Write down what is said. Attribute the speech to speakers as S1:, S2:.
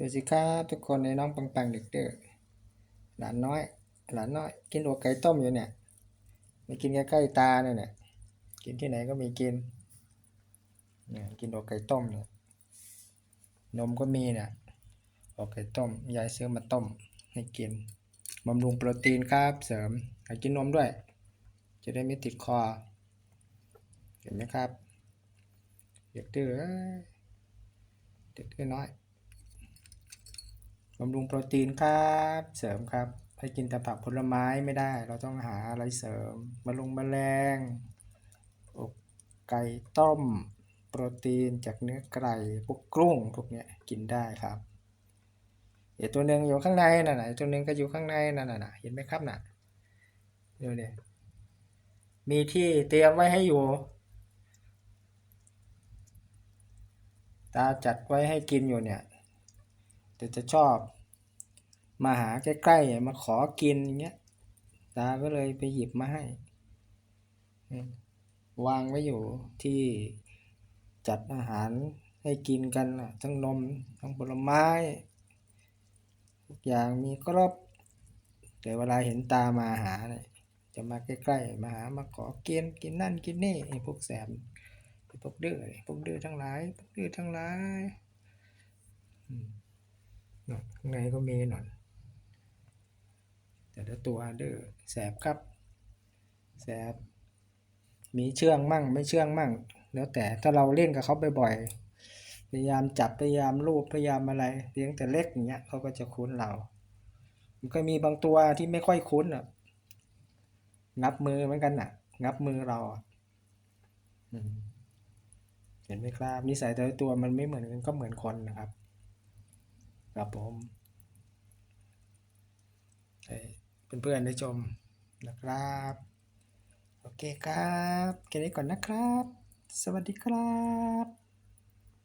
S1: ดูสิครับทุกคนในน้องปังปังเด็กเด้อหลานน้อย หลานน้อย กินหัวไก่ต้มอยู่เนี่ยไม่กินใกล้ๆตาเนี่ยเนี่ยกินที่ไหนก็มีกินเนี่ยกินหัวไก่ต้มเนี่ยนมก็มีเนี่ยหัวไก่ต้มยายซื้อมาต้มให้กินบำรุงโปรตีนครับเสริมให้กินนมด้วย จะได้ไม่ติดคอ เห็นไหมครับเด็กดื้อเอ้ยเด็กดื้อน้อย บำรุงโปรตีนครับ เสริมครับให้กินแต่ผักผลไม้ไม่ได้ เราต้องหาอะไรเสริมมะลงมแมลงอกไก่ต้ม โปรตีนจากเนื้อไก่พวกกุ้งพวกเนี้ยกินได้ครับเดี๋ยวตัวหนึ่งอยู่ข้างในน่ะนะตัวหนึ่งก็อยู่ข้างในนั่นน่ะเห็นไหมครับน่ะดูเนี่ยมีที่เตรียมไว้ให้อยู่ ตาจัดไว้ให้กินอยู่เนี่ย แต่จะชอบ มาหาใกล้ๆมาขอกินอย่างเงี้ยตาก็เลยไปหยิบมาให้ วางไว้อยู่ที่จัดอาหารให้กินกันทั้งนม ทั้งผลไม้ทุกอย่างมีครบแต่เวลาเห็นตามาหาเนี่ยจะมาใกล้ๆมาหามาขอกินกินนั่นกินนี่ไอ้พวกแสบพวกดื้อพวกดื้อทั้งหลายพวกดื้อทั้งหลาย หนอยข้างในก็มีหนอยแต่ละตัวดื้อแสบครับ แสบ มีเชื่องมั่งไม่เชื่องมั่ง แล้วแต่ถ้าเราเล่นกับเขาบ่อยๆพยายามจับพยายามลูบพยายามอะไรเลี้ยงแต่เล็กอย่างเงี้ยเขาก็จะคุ้นเรา มันก็มีบางตัวที่ไม่ค่อยคุ้นอะงับมือเหมือนกันน่ะ งับมือเราเห็นไหมครับนิสัยแต่ละตัวมันไม่เหมือนกันก็เหมือนคนนะครับ ครับผมให้เพื่อนๆได้ชมนะครับ โอเคครับแค่นี้ก่อนนะครับ สวัสดีครับ